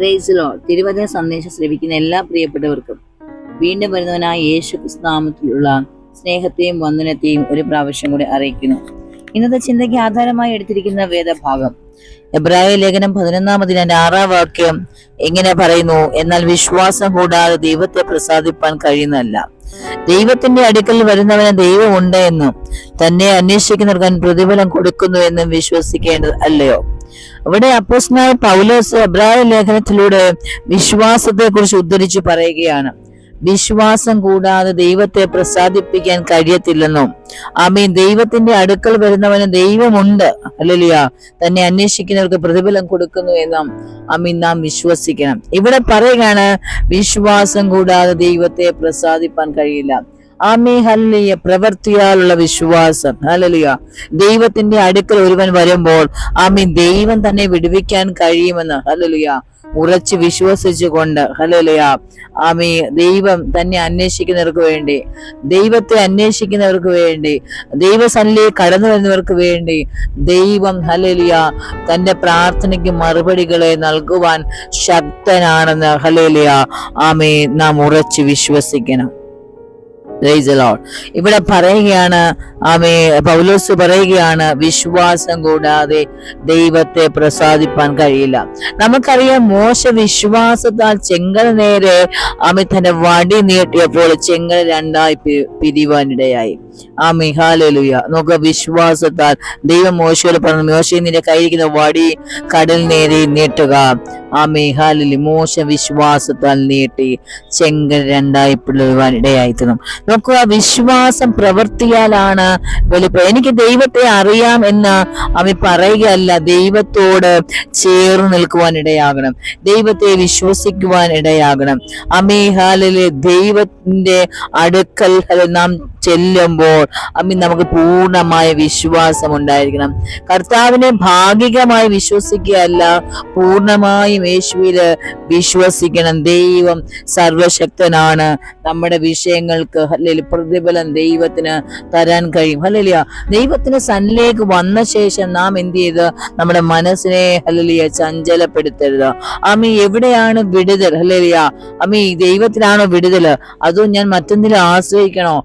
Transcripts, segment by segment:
പ്രേസിലോ തിരുവചന സന്ദേശം ശ്രവിക്കുന്ന എല്ലാ പ്രിയപ്പെട്ടവർക്കും വീണ്ടും വരുന്നവനായ യേശു നാമത്തിലുള്ള സ്നേഹത്തെയും വന്ദനത്തെയും ഒരു പ്രാവശ്യം കൂടി അറിയിക്കുന്നു. ഇന്നത്തെ ചിന്തയ്ക്ക് ആധാരമായി എടുത്തിരിക്കുന്ന വേദഭാഗം. എബ്രായ ലേഖനം പതിനൊന്നാമതിന്റെ ആറാം വാക്യം എങ്ങനെ പറയുന്നു? എന്നാൽ വിശ്വാസം കൂടാതെ ദൈവത്തെ പ്രസാദിപ്പാൻ കഴിയുന്നതല്ല. ദൈവത്തിന്റെ അടുക്കൽ വരുന്നവന് ദൈവമുണ്ട് എന്നും തന്നെ അന്വേഷിക്കുന്നവർക്ക് പ്രതിഫലം കൊടുക്കുന്നു എന്നും വിശ്വസിക്കേണ്ടത് അല്ലയോ? ഇവിടെ അപ്പോസ്നായ പൗലോസ് എബ്രായ ലേഖനത്തിലൂടെ വിശ്വാസത്തെ കുറിച്ച് ഉദ്ധരിച്ചു പറയുകയാണ്. വിശ്വാസം കൂടാതെ ദൈവത്തെ പ്രസാദിപ്പിക്കാൻ കഴിയത്തില്ലെന്നും ആമീൻ ദൈവത്തിന്റെ അടുക്കൽ വരുന്നവന് ദൈവമുണ്ട് അല്ലലിയ തന്നെ അന്വേഷിക്കുന്നവർക്ക് പ്രതിഫലം കൊടുക്കുന്നു എന്നും ആമീൻ നാം വിശ്വസിക്കണം. ഇവിടെ പറയുകയാണ് വിശ്വാസം കൂടാതെ ദൈവത്തെ പ്രസാദിപ്പാൻ കഴിയില്ല. ആമേ ഹല്ലിയ പ്രവർത്തിയാലുള്ള വിശ്വാസം. ഹലലിയ ദൈവത്തിന്റെ അടുക്കൽ ഒരുവൻ വരുമ്പോൾ ആമീൻ ദൈവം തന്നെ വിടുവിക്കാൻ കഴിയുമെന്ന്. ഹലലിയ ഉറച്ച് വിശ്വസിച്ചുകൊണ്ട്. ഹലലിയ ആമീ ദൈവം തന്നെ അന്വേഷിക്കുന്നവർക്ക് വേണ്ടി ദൈവത്തെ അന്വേഷിക്കുന്നവർക്ക് വേണ്ടി ദൈവസന്നിധിയിൽ കടന്നു വരുന്നവർക്ക് വേണ്ടി ദൈവം ഹലലിയ തന്റെ പ്രാർത്ഥനയ്ക്ക് മറുപടികളെ നൽകുവാൻ ശക്തനാണെന്ന്. ഹല്ലിയ ആമേ നാം ഉറച്ച് വിശ്വസിക്കണം. ഇവിടെ പറയുകയാണ് ആമേ പൗലോസ് പറയുകയാണ് വിശ്വാസം കൂടാതെ ദൈവത്തെ പ്രസാദിപ്പാൻ കഴിയില്ല. നമുക്കറിയാം മോശ വിശ്വാസത്താൽ ചെങ്കൽ നേരെ ആമി തന്റെ വടി നീട്ടിയപ്പോൾ ചെങ്കൽ രണ്ടായി പിരിവാനിടയായി ആ മിഹാലുയ നോക്കുക വിശ്വാസത്താൽ ദൈവം മോശയോട് പറഞ്ഞു മോശ നിന്റെ കയ്യിരിക്കുന്ന വടി കടൽ നേരെ നീട്ടുക. ആമി ഹാലലി മോശ വിശ്വാസത്താൽ നീട്ടി ചെങ്കൽ രണ്ടായി പിളരുവാൻ ഇടയായി തീർന്നു നോക്കുക വിശ്വാസം പ്രവർത്തിയാലാണ് വലിപ്പം എനിക്ക് ദൈവത്തെ അറിയാം എന്ന് അവി പറയുകയല്ല ദൈവത്തോട് ചേർന്ന് നിൽക്കുവാൻ ഇടയാകണം. ദൈവത്തെ വിശ്വസിക്കുവാൻ ഇടയാകണം. അമേഹാലിലെ ദൈവത്തിന്റെ അടുക്കൽ നാം ചെല്ലുമ്പോൾ അമ്മി നമുക്ക് പൂർണമായ വിശ്വാസം ഉണ്ടായിരിക്കണം. കർത്താവിനെ ഭാഗികമായി വിശ്വസിക്കുകയല്ല പൂർണമായും യേശുവിൽ വിശ്വസിക്കണം. ദൈവം സർവശക്തനാണ്. നമ്മുടെ വിഷയങ്ങൾക്ക് അല്ലെങ്കിൽ പ്രതിഫലം ദൈവത്തിന് തരാൻ കഴിയും. അല്ലല്ല ദൈവത്തിന് സന്നിലേക്ക് വന്ന ശേഷം നാം എന്ത് ചെയ്ത്? നമ്മുടെ മനസ്സിനെ അല്ലലിയ ചഞ്ചലപ്പെടുത്തരുത്. അമ്മി എവിടെയാണ് വിടുതൽ? അല്ലലിയ അമ്മി ദൈവത്തിലാണോ വിടുതൽ? അതോ ഞാൻ മറ്റൊന്നിലും ആശ്രയിക്കണോ?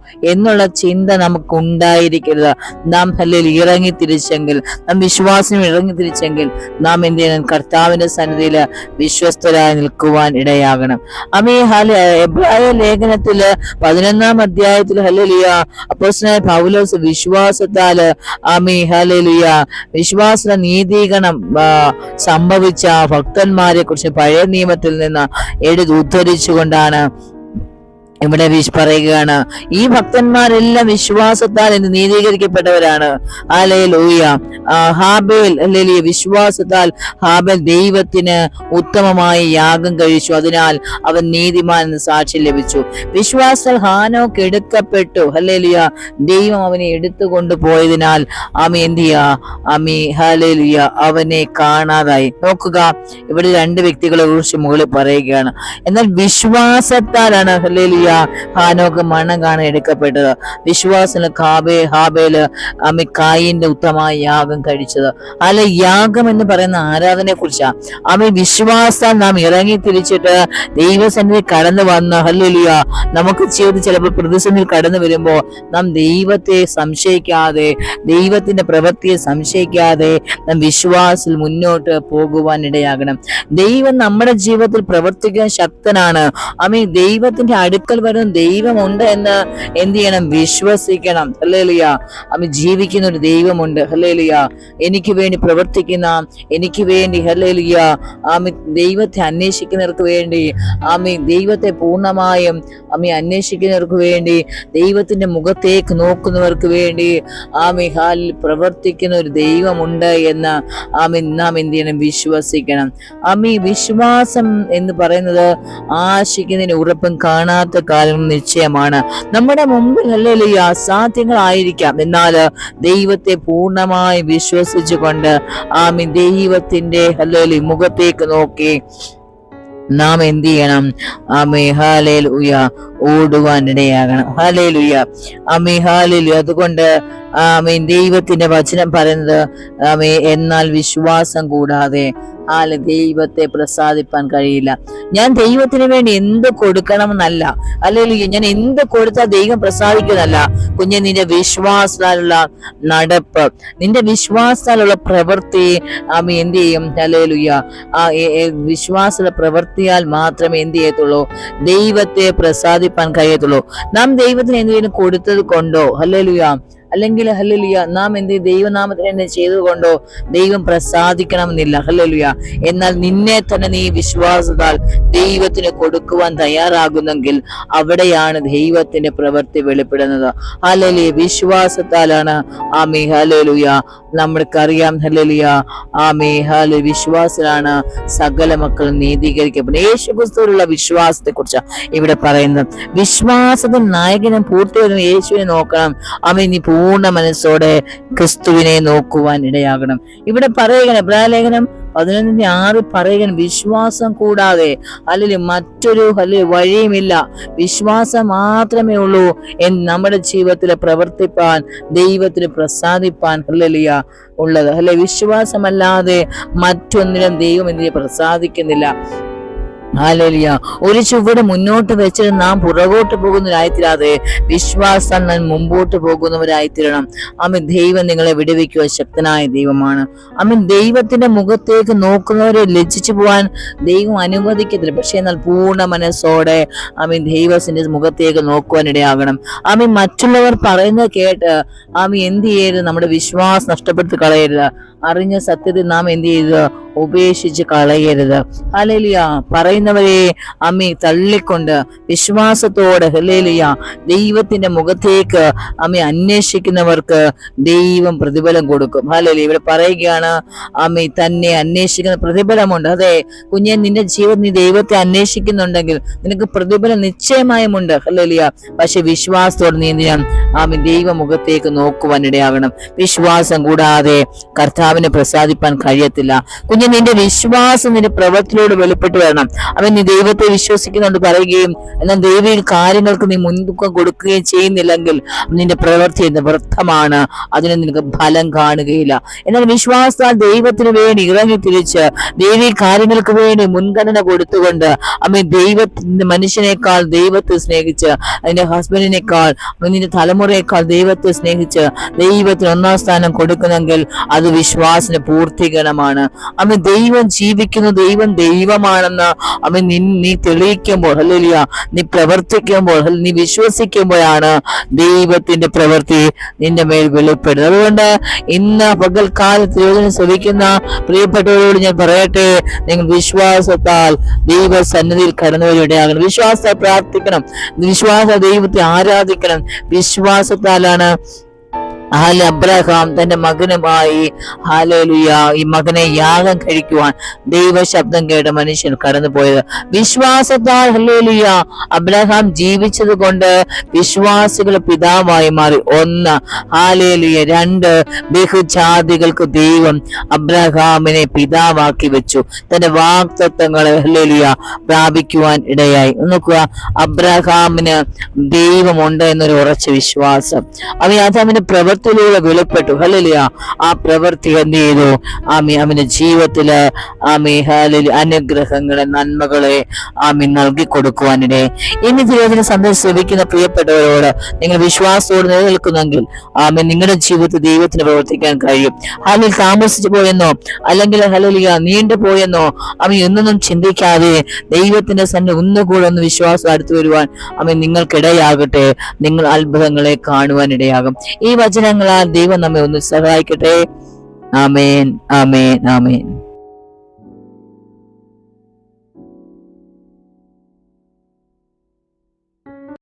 എന്നുള്ള ചിന്ത നമുക്ക് ഉണ്ടായിരിക്കരുത് നാം അല്ലെങ്കിൽ ഇറങ്ങി തിരിച്ചെങ്കിൽ നാം വിശ്വാസം ഇറങ്ങി തിരിച്ചെങ്കിൽ നാം എന്ത് ചെയ്യണം? കർത്താവിന്റെ സന്നിധിയിൽ വിശ്വസ്തരായി നിൽക്കുവാൻ ഇടയാകണം. അമീ ഹല എബ്രായ ലേഖനത്തിൽ പതിനൊന്നാം അധ്യായത്തിൽ ഹലലിയ അപ്പോസ്തലനായ പൗലോസ് വിശ്വാസത്താൽ അമീ ഹലലിയ വിശ്വാസ നീതീകരണം സംഭവിച്ച ഭക്തന്മാരെ കുറിച്ച് പഴയ നിയമത്തിൽ നിന്ന് എഴുതി ഉദ്ധരിച്ചുകൊണ്ടാണ് ഇവിടെ പറയുകയാണ് ഈ ഭക്തന്മാരെല്ലാം വിശ്വാസത്താൽ എന്ന് നീതീകരിക്കപ്പെട്ടവരാണ്. അലേ ലോയ ഹാബേൽ അല്ലെങ്കിൽ വിശ്വാസത്താൽ ഹാബേൽ ദൈവത്തിന് ഉത്തമമായി യാഗം കഴിച്ചു. അതിനാൽ അവൻ നീതിമാൻ എന്ന് സാക്ഷ്യം ലഭിച്ചു. വിശ്വാസ ഹാനോക്ക് എടുക്കപ്പെട്ടു. ഹല്ലേലിയ. ദൈവം അവനെ എടുത്തു കൊണ്ടുപോയതിനാൽ അമി എന്ത് ചെയ്യാ? അമി ഹല്ലേലിയ അവനെ കാണാതായി. നോക്കുക ഇവിടെ രണ്ട് വ്യക്തികളെ കുറിച്ച് മുകളിൽ പറയുകയാണ്. എന്നാൽ വിശ്വാസത്താലാണ് ഹല്ലേലിയ. ഹാനോക്ക് മണ്ണങ്കാണ് എടുക്കപ്പെട്ടത്. വിശ്വാസിന് കാബേ ഹാബേൽ അമ്മി കായിന്റെ ഉത്തമമായ യാഗം കഴിച്ചത്. അല്ല യാഗം എന്ന് പറയുന്ന ആരാധനയെ കുറിച്ചാ ആമി വിശ്വാസം നാം ഇറങ്ങി തിരിച്ചിട്ട് ദൈവസന്നിധി കടന്നു വന്ന ഹല്ലുലിയ. നമുക്ക് ജീവിതത്തിൽ ചിലപ്പോൾ പ്രതിസന്ധിയിൽ കടന്നു വരുമ്പോൾ നാം ദൈവത്തെ സംശയിക്കാതെ ദൈവത്തിന്റെ പ്രവൃത്തിയെ സംശയിക്കാതെ നാം വിശ്വാസിൽ മുന്നോട്ട് പോകുവാൻ ഇടയാകണം. ദൈവം നമ്മുടെ ജീവിതത്തിൽ പ്രവർത്തിക്കാൻ ശക്തനാണ്. അമ്മ ദൈവത്തിന്റെ അടുക്കൽ വരുന്ന ദൈവമുണ്ട് എന്ന് എന്ത് ചെയ്യണം? വിശ്വസിക്കണം. ഹല്ലേലിയ. അമ്മ ജീവിക്കുന്ന ഒരു ദൈവമുണ്ട്. ഹല്ലേലിയ. എനിക്ക് വേണ്ടി പ്രവർത്തിക്കുന്ന എനിക്ക് വേണ്ടി ഹല്ലേലിയ. ആമി ദൈവത്തെ അന്വേഷിക്കുന്നവർക്ക് വേണ്ടി ആമി ദൈവത്തെ പൂർണമായും അമ്മി അന്വേഷിക്കുന്നവർക്ക് വേണ്ടി ദൈവത്തിന്റെ മുഖത്തേക്ക് നോക്കുന്നവർക്ക് വേണ്ടി ആമി ഹാലിൽ പ്രവർത്തിക്കുന്ന ഒരു ദൈവമുണ്ട് എന്ന് ആമി നാം എന്ത് ചെയ്യണം? വിശ്വസിക്കണം. ആമി വിശ്വാസം എന്ന് പറയുന്നത് ആശിക്കുന്നതിന് ഉറപ്പും കാണാത്ത കാലം നിശ്ചയമാണ്. നമ്മുടെ മുമ്പിൽ അല്ലെങ്കിൽ അസാധ്യങ്ങളായിരിക്കാം. എന്നാൽ ദൈവത്തെ പൂർണമായി വിശ്വസിച്ചുകൊണ്ട് ആമി ദൈവത്തിന്റെ അല്ലെങ്കിൽ മുഖത്തേക്ക് നോക്കി നാം എന്ത് ചെയ്യണം? ആമേ ഹാലേൽ ഉയ ഓടുവാൻ ഇടയാകണം. ഹാലേൽ ഉയ ആമേ ഹാലേൽ അതുകൊണ്ട് ആമേ ദൈവത്തിന്റെ വചനം പറയുന്നത് ആമേ എന്നാൽ വിശ്വാസം കൂടാതെ ആൽ ദൈവത്തെ പ്രസാദിപ്പാൻ കഴിയില്ല. ഞാൻ ദൈവത്തിന് വേണ്ടി എന്ത് കൊടുക്കണമെന്നല്ല. അല്ലെങ്കിൽ ഞാൻ എന്ത് കൊടുത്താൽ ദൈവം പ്രസാദിക്കുന്നല്ല കുഞ്ഞെ നിന്റെ വിശ്വാസത്താലുള്ള നടപ്പ് നിന്റെ വിശ്വാസത്താലുള്ള പ്രവൃത്തി ആമ എന്ത് ചെയ്യും? ഹല്ലേലൂയ. ആ വിശ്വാസ പ്രവൃത്തിയാൽ മാത്രമേ എന്ത് ചെയ്യത്തുള്ളൂ? ദൈവത്തെ പ്രസാദിപ്പാൻ കഴിയത്തുള്ളൂ. നാം ദൈവത്തിന് എന്തെങ്കിലും കൊടുത്തത് കൊണ്ടോ? ഹല്ലേലൂയ. അല്ലെങ്കിൽ ഹല്ലേലൂയ നാം എന്ത് ദൈവനാമത്തിന് എന്ത് ചെയ്തുകൊണ്ടോ ദൈവം പ്രസാദിക്കണമെന്നില്ല. ഹല്ലേലൂയ. എന്നാൽ നിന്നെ തന്നെ നീ വിശ്വാസത്താൽ ദൈവത്തിന് കൊടുക്കുവാൻ തയ്യാറാകുന്നെങ്കിൽ അവിടെയാണ് ദൈവത്തിന്റെ പ്രവൃത്തി വെളിപ്പെടുന്നത്. ഹല്ലേലൂയ. വിശ്വാസത്താലാണ്. ആമി ഹല്ലേലൂയ. നമ്മൾക്കറിയാം. ഹലലിയ ആമി ഹല്ലേലൂയ. വിശ്വാസത്തിലാണ് സകല മക്കളും നീതീകരിക്കപ്പെടുന്നത്. യേശു ക്രിസ്തുവിലുള്ള വിശ്വാസത്തെ കുറിച്ച് ഇവിടെ പറയുന്നത്. വിശ്വാസത്തിൽ നായകനും പൂർത്തിവരും യേശുവിനെ നോക്കണം. ആമി നീ പൂർണ മനസ്സോടെ ക്രിസ്തുവിനെ നോക്കുവാൻ ഇടയാകണം. ഇവിടെ പറയുകയാണ് എബ്രാലേഖനം പതിനൊന്നിന്റെ ആറ് പറയുകയാണ് വിശ്വാസം കൂടാതെ. അല്ലെങ്കിൽ മറ്റൊരു അല്ലെങ്കിൽ വഴിയുമില്ല. വിശ്വാസം മാത്രമേ ഉള്ളൂ എന്ന് നമ്മുടെ ജീവിതത്തിൽ പ്രവർത്തിപ്പാൻ ദൈവത്തിന് പ്രസാദിപ്പാൻ ഹല്ലേലൂയ ഉള്ളത്. അല്ലെ വിശ്വാസമല്ലാതെ മറ്റൊന്നിനും ദൈവം എന്തിനെ പ്രസാദിക്കുന്നില്ല. ഹാലേലിയ. ഒരു ചുവട് മുന്നോട്ട് വെച്ച് നാം പുറകോട്ട് പോകുന്നവരായിത്തീരാതെ വിശ്വാസം നാം മുമ്പോട്ട് പോകുന്നവരായിത്തീരണം. അമ്മ ദൈവം നിങ്ങളെ വിടുവിക്കുക ശക്തനായ ദൈവമാണ്. അമ്മ ദൈവത്തിന്റെ മുഖത്തേക്ക് നോക്കുന്നവരെ ലജ്ജിച്ചു പോവാൻ ദൈവം അനുവദിക്കത്തില്ല. പക്ഷേ എന്നാൽ പൂർണ മനസ്സോടെ അമ്മ ദൈവത്തിന്റെ മുഖത്തേക്ക് നോക്കുവാനിടയാകണം അമ്മ മറ്റുള്ളവർ പറയുന്നത് കേട്ട് അമ്മ എന്ത് ചെയ്യരുത്? നമ്മുടെ വിശ്വാസം നഷ്ടപ്പെടുത്തി കളയരുത്. അറിഞ്ഞ സത്യത്തിൽ നാം എന്ത് ചെയ്ത്? ഉപേക്ഷിച്ച് കളയരുത്. ഹലേലിയ പറയുന്നവരെ അമ്മി തള്ളിക്കൊണ്ട് വിശ്വാസത്തോടെ ഹലേലിയ ദൈവത്തിന്റെ മുഖത്തേക്ക് അമ്മി അന്വേഷിക്കുന്നവർക്ക് ദൈവം പ്രതിഫലം കൊടുക്കും. ഹലേലി ഇവിടെ പറയുകയാണ് അമ്മി തന്നെ അന്വേഷിക്കുന്ന പ്രതിഫലമുണ്ട്. അതെ കുഞ്ഞെ നിന്റെ ജീവിതം നീ ദൈവത്തെ അന്വേഷിക്കുന്നുണ്ടെങ്കിൽ നിനക്ക് പ്രതിഫലം നിശ്ചയമായുമുണ്ട്. ഹലേലിയ പക്ഷെ വിശ്വാസത്തോടെ നീ ആമി ദൈവമുഖത്തേക്ക് നോക്കുവാൻ ഇടയാകണം വിശ്വാസം കൂടാതെ കർത്താവിനെ പ്രസാദിപ്പാൻ കഴിയത്തില്ല. കുഞ്ഞ് നിന്റെ വിശ്വാസം നിന്റെ പ്രവൃത്തിയോട് വെളിപ്പെട്ട് വരണം. അവൻ നീ ദൈവത്തെ വിശ്വസിക്കുന്നുണ്ട് പറയുകയും എന്നാൽ ദൈവിക കാര്യങ്ങൾക്ക് നീ മുൻതൂക്കം കൊടുക്കുകയും ചെയ്യുന്നില്ലെങ്കിൽ നിന്റെ പ്രവൃത്തി എന്ന് വ്യർത്ഥമാണ്. അതിന് നിനക്ക് ഫലം കാണുകയില്ല. എന്നാൽ വിശ്വാസത്താൽ ദൈവത്തിന് വേണ്ടി ഇറങ്ങി തിരിച്ച് ദൈവീ കാര്യങ്ങൾക്ക് വേണ്ടി മുൻഗണന കൊടുത്തുകൊണ്ട് അമ്മ ദൈവത്തിന്റെ മനുഷ്യനേക്കാൾ ദൈവത്തെ സ്നേഹിച്ച് അതിന്റെ ഹസ്ബൻഡിനേക്കാൾ നിന്റെ തലമുറയേക്കാൾ ദൈവത്തെ സ്നേഹിച്ച് ദൈവത്തിന് ഒന്നാം സ്ഥാനം കൊടുക്കുന്നെങ്കിൽ അത് വിശ്വാസന പൂർത്തീകരണമാണ്. അമ്മ ദൈവം ജീവിക്കുന്ന ദൈവം ദൈവമാണെന്ന് അമ്മ നീ നീ തെളിയിക്കുമ്പോൾ അല്ലെ നീ പ്രവർത്തിക്കുമ്പോൾ നീ വിശ്വസിക്കുമ്പോഴാണ് ദൈവത്തിന്റെ പ്രവൃത്തി നിന്റെ മേൽ വെളിപ്പെടുന്നത്. അതുകൊണ്ട് ഇന്ന് പകൽക്കാലത്ത് യോജന ശ്രമിക്കുന്ന പ്രിയപ്പെട്ടവരോട് ഞാൻ പറയട്ടെ നിങ്ങൾ വിശ്വാസത്താൽ ദൈവ സന്നിധിയിൽ കടന്നുവരികയാകണം വിശ്വാസത്തെ പ്രാർത്ഥിക്കണം വിശ്വാസ ദൈവത്തെ ആരാധിക്കണം. വിശ്വാസത്താലാണ് ഹാല അബ്രഹാം തന്റെ മകനുമായി ഹാലലുയ ഈ മകനെ യാഗം കഴിക്കുവാൻ ദൈവ ശബ്ദം കേട്ട മനുഷ്യൻ കടന്നുപോയത്. വിശ്വാസത്താൽ ഹല്ലേലൂയ അബ്രഹാം ജീവിച്ചത് കൊണ്ട് വിശ്വാസികൾ പിതാവായി മാറി. ഒന്ന് ഹാലേലുയ രണ്ട് ബഹുജാതികൾക്ക് ദൈവം അബ്രഹാമിനെ പിതാവാക്കി വെച്ചു. തന്റെ വാക്തത്വങ്ങളെ ഹല്ലേലൂയ പ്രാപിക്കുവാൻ ഇടയായി. നോക്കുക അബ്രഹാമിന് ദൈവമുണ്ട് എന്നൊരു ഉറച്ച വിശ്വാസം. അവൻ ആദാമിന്റെ പ്രവൃത്തിയിലൂടെ വെളിപ്പെട്ടു ഹലലിയ ആ പ്രവൃത്തി എന്ത് ചെയ്തു. ആമി അവന്റെ ജീവിതത്തിൽ ആമി ഹലലി അനുഗ്രഹങ്ങളെ നന്മകളെ ആമി നൽകി കൊടുക്കുവാനിടെ ഇനി ദൈവത്തിന് സന്ദേശം ശ്രമിക്കുന്ന പ്രിയപ്പെട്ടവരോട് നിങ്ങൾ വിശ്വാസത്തോട് നിലനിൽക്കുന്നെങ്കിൽ ആമി നിങ്ങളുടെ ജീവിതത്തിൽ ദൈവത്തിന് പ്രവർത്തിക്കാൻ കഴിയും. ഹലിൽ താമസിച്ചു പോയെന്നോ അല്ലെങ്കിൽ ഹലലിയ നീണ്ടു പോയെന്നോ ആമി എന്നൊന്നും ചിന്തിക്കാതെ ദൈവത്തിന്റെ സന്നെ ഒന്നുകൂടെ ഒന്ന് വിശ്വാസം അടുത്തു വരുവാൻ ആമി നിങ്ങൾക്കിടയാകട്ടെ. നിങ്ങൾ അത്ഭുതങ്ങളെ കാണുവാനിടയാകും. ഈ ഈ വചനങ്ങളാൽ ദൈവം നമ്മെ ഒന്ന് സഹായിക്കട്ടെ. ആമേൻ ആമേൻ ആമേൻ.